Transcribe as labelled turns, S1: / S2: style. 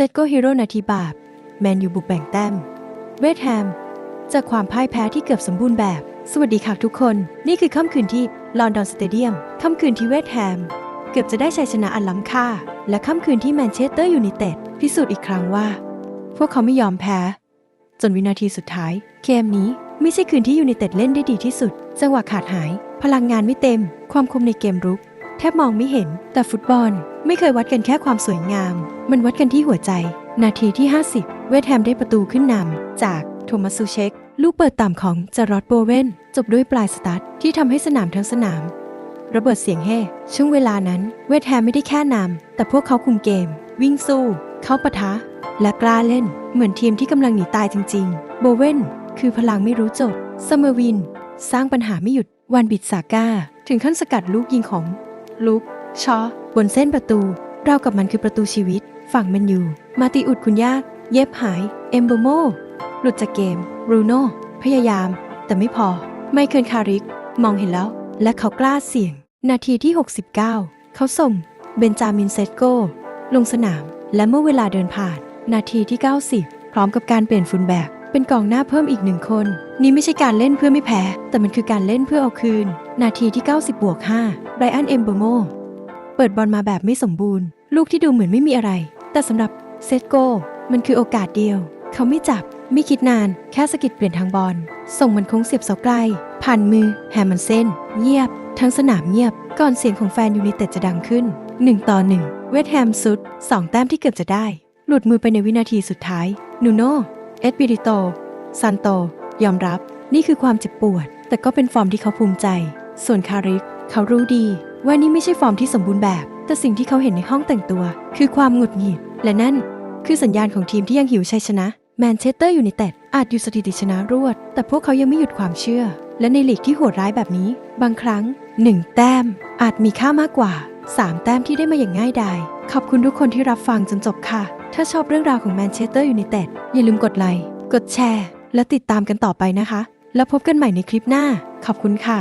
S1: เซตโกฮีโร่นาทีบาปแมนยูบุกแบ่งแต้ม เวสต์แฮม จากความพ่ายแพ้ที่เกือบสมบูรณ์แบบ สวัสดีค่ะทุกคน นี่คือค่ำคืนที่ลอนดอนสเตเดียม ค่ำคืนที่เวสต์แฮม เกือบจะได้ชัยชนะอันล้ำค่า และค่ำคืนที่แมนเชสเตอร์ยูไนเต็ดพิสูจน์อีกครั้งว่า พวกเขาไม่ยอมแพ้ จนวินาทีสุดท้ายเกมนี้ไม่ใช่คืนที่ยูไนเต็ดเล่นได้ดีที่สุด จังหวะขาดหาย พลังงานไม่เต็ม ความคมในเกมรุก แทบมองไม่เห็น แต่ฟุตบอล ไม่เคยวัดกันแค่ความสวยงาม มันวัดกันที่หัวใจ นาทีที่ 50 เวสแฮมได้ประตูขึ้นนำจากโทมัสซูเชคลูกเปิดต่ำของจารอดโบเวนจบด้วยปลายสตาร์ทที่ทำให้สนามทั้งสนาม ระเบิดเสียงเฮ่ช่วงเวลานั้น เวสแฮมไม่ได้แค่นำแต่พวกเขาคุมเกม วิ่งสู้ เข้าปะทะ และกล้าเล่น เหมือนทีมที่กำลังหนีตายจริง ๆ โบเวนคือพลังไม่รู้จบซัมเมอร์วิน สร้างปัญหาไม่หยุดวันบิดซาก้า ถึงขั้นสกัดลูกยิงของ ลุกชอบนเส้นประตู เรากับมันคือประตูชีวิต ฝั่งแมันอยู่มาติอุดคุณยากเย็บหาย เอมโบโม หลุดจากเกมรูโน่พยายาม แต่ไม่พอ ไมเคิลคาริก มองเห็นแล้ว และเขากล้าเสี่ยง นาทีที่ 69 เขาส่ง เบนจามินเซตโก ลงสนาม และเมื่อเวลาเดินผ่าน นาทีที่ 90 พร้อมกับการเปลี่ยนฟุนแบก เป็นกองหน้าเพิ่มอีกหนึ่งคน นี่ไม่ใช่การเล่นเพื่อไม่แพ้ แต่มันคือการเล่นเพื่อเอาคืน นาทีที่ 90บวก5ไบรอันเอมเบอร์โมเปิดบอลมาแบบไม่สมบูรณ์ ลูกที่ดูเหมือนไม่มีอะไร แต่สำหรับเซตโกมันคือโอกาสเดียว เขาไม่จับ ไม่คิดนาน แค่สะกิดเปลี่ยนทางบอล ส่งมันโค้งเสียบเสาไกล ผ่านมือ แฮมมันเส้น เงียบ ทั้งสนามเงียบ ก่อนเสียงของแฟนยูไนเต็ดจะดังขึ้น 1 ต่อ 1 เวสต์แฮมสุด 2 แต้มที่เกือบจะได้ หลุดมือไปในวินาทีสุดท้าย นูโน เอ็ดบิริโตซันโต ยอมรับ นี่คือความเจ็บปวด แต่ก็เป็นฟอร์มที่เขาภูมิใจ ส่วนคาริก เขารู้ดี ว่านี่ไม่ใช่ฟอร์มที่สมบูรณ์แบบ แต่สิ่งที่เขาเห็นในห้องแต่งตัว คือความหงุดหงิด และนั่น คือสัญญาณของทีมที่ยังหิวชัยชนะ แมนเชสเตอร์ยูไนเต็ดอาจอยู่สถิติชนะรวด แต่พวกเขายังไม่หยุดความเชื่อ และในลีกที่โหดร้ายแบบนี้ บางครั้ง 1 แต้ม อาจมีค่ามากกว่า 3 แต้มที่ได้มาอย่างง่ายดายขอบคุณทุกคนที่รับฟังจนจบค่ะ ถ้าชอบเรื่องราวของแมนเชสเตอร์ยูไนเต็ดอย่าลืมกดไลค์ กดแชร์ และติดตามกันต่อไปนะคะ แล้วพบกันใหม่ในคลิปหน้า ขอบคุณค่ะ